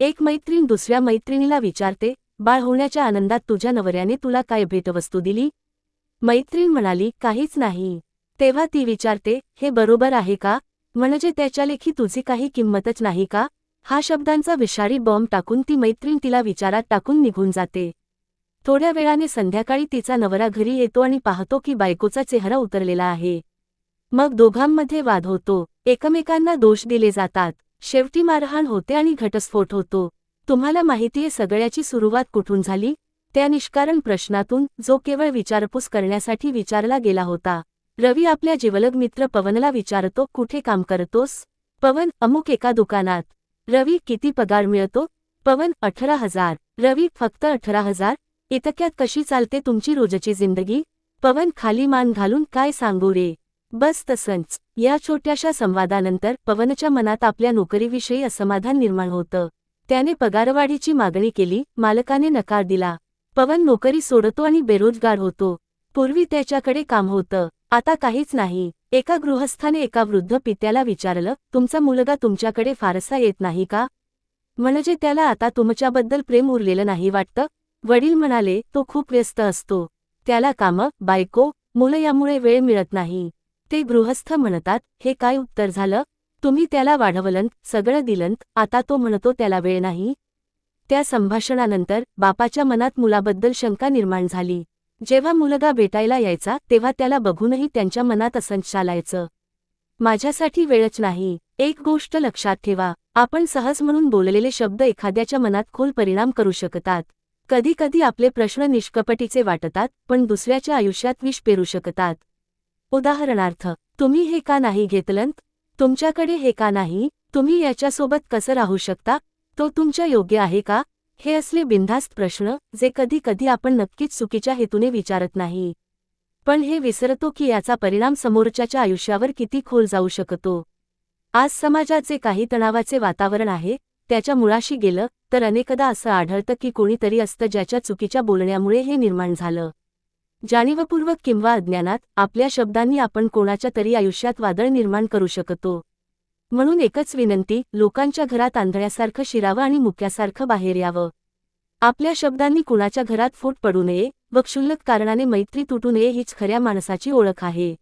एक मैत्रीण दुसऱ्या मैत्रिणीला विचारते बाळ होण्याच्या आनंदात तुझ्या नवऱ्याने तुला काय भेटवस्तू दिली? मैत्रीण म्हणाली काहीच नाही. तेव्हा ती विचारते हे बरोबर आहे का? म्हणजे त्याच्या लेखी तुझी काही किंमतच नाही का? हा शब्दांचा विषारी बॉम्ब टाकून ती मैत्रीण तिला विचारात टाकून निघून जाते. थोड्या वेळाने संध्याकाळी तिचा नवरा घरी येतो आणि पाहतो की बायकोचा चेहरा उतरलेला आहे. मग दोघांमध्ये वाद होतो. एकमेकांना दोष दिले जातात. शेवटी मारहाण होते आणि घटस्फोट होतो. तुम्हाला माहितीये सगळ्याची सुरुवात कुठून झाली? त्या निष्कारण प्रश्नातून जो केवळ विचारपूस करण्यासाठी विचारला गेला होता. रवी आपल्या जिवलग मित्र पवनला विचारतो कुठे काम करतोस? पवन अमुक एका दुकानात. रवी किती पगार मिळतो? पवन अठरा हजार. रवी फक्त अठरा हजार? इतक्यात कशी चालते तुमची रोजची जिंदगी? पवन खाली मान घालून काय सांगू रे? बस तसंच या छोट्याशा संवादानंतर पवनच्या मनात आपल्या नोकरीविषयी असमाधान निर्माण होतं. त्याने पगारवाढीची मागणी केली मालकाने नकार दिला. पवन नोकरी सोडतो आणि बेरोजगार होतो. पूर्वी त्याच्याकडे काम होतं आता काहीच नाही. एका गृहस्थाने एका वृद्ध पित्याला विचारलं तुमचा मुलगा तुमच्याकडे फारसा येत नाही का? म्हणजे त्याला आता तुमच्याबद्दल प्रेम उरलेलं नाही वाटतं? वडील म्हणाले तो खूप व्यस्त असतो. त्याला कामं बायको मुलं यामुळे वेळ मिळत नाही. ते गृहस्थ म्हणतात हे काय उत्तर झालं? तुम्ही त्याला वाढवलंत सगळं दिलंत आता तो म्हणतो त्याला वेळ नाही. त्या संभाषणानंतर बापाच्या मनात मुलाबद्दल शंका निर्माण झाली. जेव्हा मुलगा भेटायला यायचा तेव्हा त्याला बघूनही त्यांच्या मनात असंच चालायचं माझ्यासाठी वेळच नाही. एक गोष्ट लक्षात ठेवा. आपण सहज म्हणून बोललेले शब्द एखाद्याच्या मनात खोल परिणाम करू शकतात. कधीकधी आपले प्रश्न निष्कपटीचे वाटतात पण दुसऱ्याच्या आयुष्यात विष पेरू शकतात. उदाहरणार्थ तुम्ही हे का नाही घेतलंत? तुमच्याकडे हे का नाही? तुम्ही याच्यासोबत कसं राहू शकता? तो तुमच्या योग्य आहे का? हे असले बिनधास्त प्रश्न जे कधी कधी आपण नक्कीच चुकीच्या हेतूने विचारत नाही. पण हे विसरतो की याचा परिणाम समोरच्याच्या आयुष्यावर किती खोल जाऊ शकतो. आज समाजात जे काही तणावाचे वातावरण आहे त्याच्या मुळाशी गेलं तर अनेकदा असं आढळतं की कोणीतरी असतं ज्याच्या चुकीच्या बोलण्यामुळे हे निर्माण झालं. जाणीवपूर्वक किंवा अज्ञानात आपल्या शब्दांनी आपण कोणाच्या तरी आयुष्यात वादळ निर्माण करू शकतो. म्हणून एकच विनंती लोकांच्या घरात आंधळ्यासारखं शिरावं आणि मुक्यासारखं बाहेर यावं. आपल्या शब्दांनी कुणाच्या घरात फूट पडू नये व क्षुल्लक कारणाने मैत्री तुटू नये हीच खऱ्या माणसाची ओळख आहे.